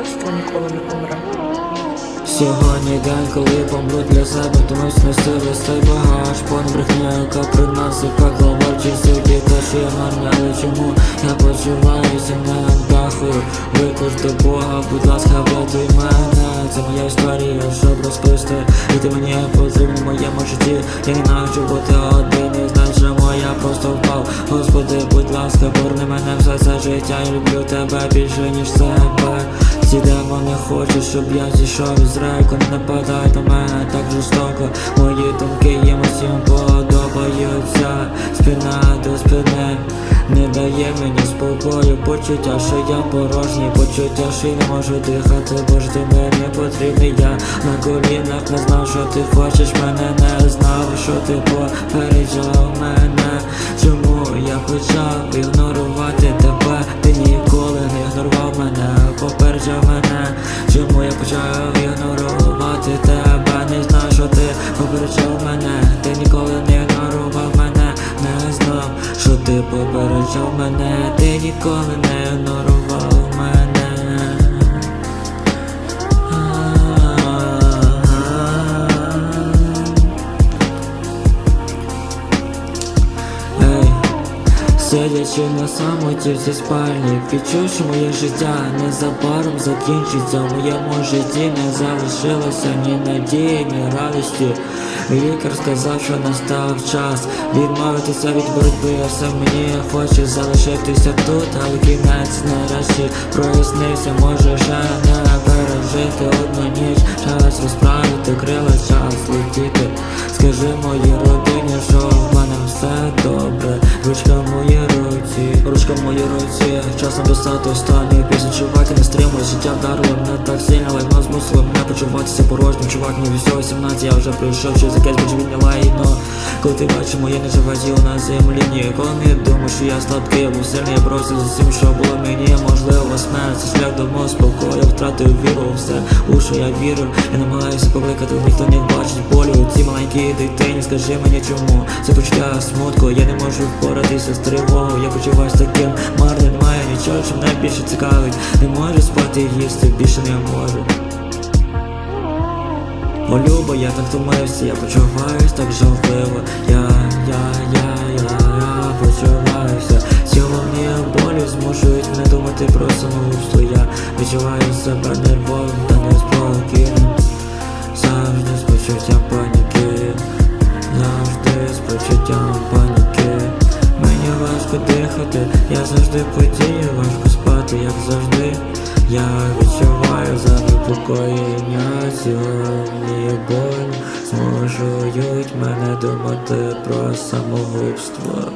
ніхто ніколи не помре. Сьогодні день, коли помру для себе, Думаюсь на себе цей багаж. Пон брехня, яка приносить пекло Варчі собі, та що я марна, але чому я почуваюся не дахою? Виклик до Бога, будь ласка, врятуй мене. Це моя історія, щоб розповісти. І ти мені потрібен в моєму житті. Я ненавиджу бути один і знаю, чому я просто впав. Господи, будь ласка, поверни мене все це життя. Я люблю тебе більше, ніж себе ці демони хочуть, щоб я зійшов із рейку Не нападай на мене так жорстоко. Мої думки їм усім подобаються. Спина до спини не дає мені спокою. Почуття, що я порожній. Почуття, що я не можу дихати Бо ж ти мені потрібний Я. На колінах не знав, що ти хочеш. Мене Не знав, що ти попереджав мене Попереджав мене Чому я почав ігнорувати тебе? Не знаю, що ти попереджав мене. Ти ніколи не ігнорував мене. Не знав, що ти попереджав мене. Ти ніколи не ігнорував Сидячи на самоті в цій спальні. Відчув, що моє життя незабаром закінчиться. В моєму житті не залишилося ні надії, ні радості. Лікар сказав, що настав час відмовитися від боротьби. Все мені хочу залишитися тут, але кінець нарешті прояснився. Може ще не пережити одну ніч Час розправити крила, час летіти. Скажи моїй моїй руці. Часом написати останню пісню Чувак, я не стримує, життя вдарило мене так сильно почуватися порожнім Чувак, мені всього 17, я вже прийшов через якесь божевільне лайно Коли ти бачиш моє неживе тіло на землі Ніколи не думав, що я слабкий, я був сильний, я боровся з усім, що було мені Можливо, смерть, це шлях до спокою втратив віру все, у що я вірив Я намагаюся покликати, ніхто не бачить болю у цій маленькій дитині, скажи мені чому? Це почуття смутку, я не можу впоратися з тривогою. Я почуваюсь таким марним, немає нічого, що мене більше цікавить. Не можу спати їсти, більше не можу О, Люба, я так втомився, я почуваюсь так жахливо. Я, я, я, я, я почуваюся. Ці головні болі змушують мене думати про самогубство. Я відчуваю себе нервовим та неспокійним. Завжди з почуттям паніки. Завжди з почуттям паніки. Мені важко дихати, я завжди подію, важко спати, як завжди Я відчуваю занепокоєння сьогодні. Боль зможують мене думати про самогубство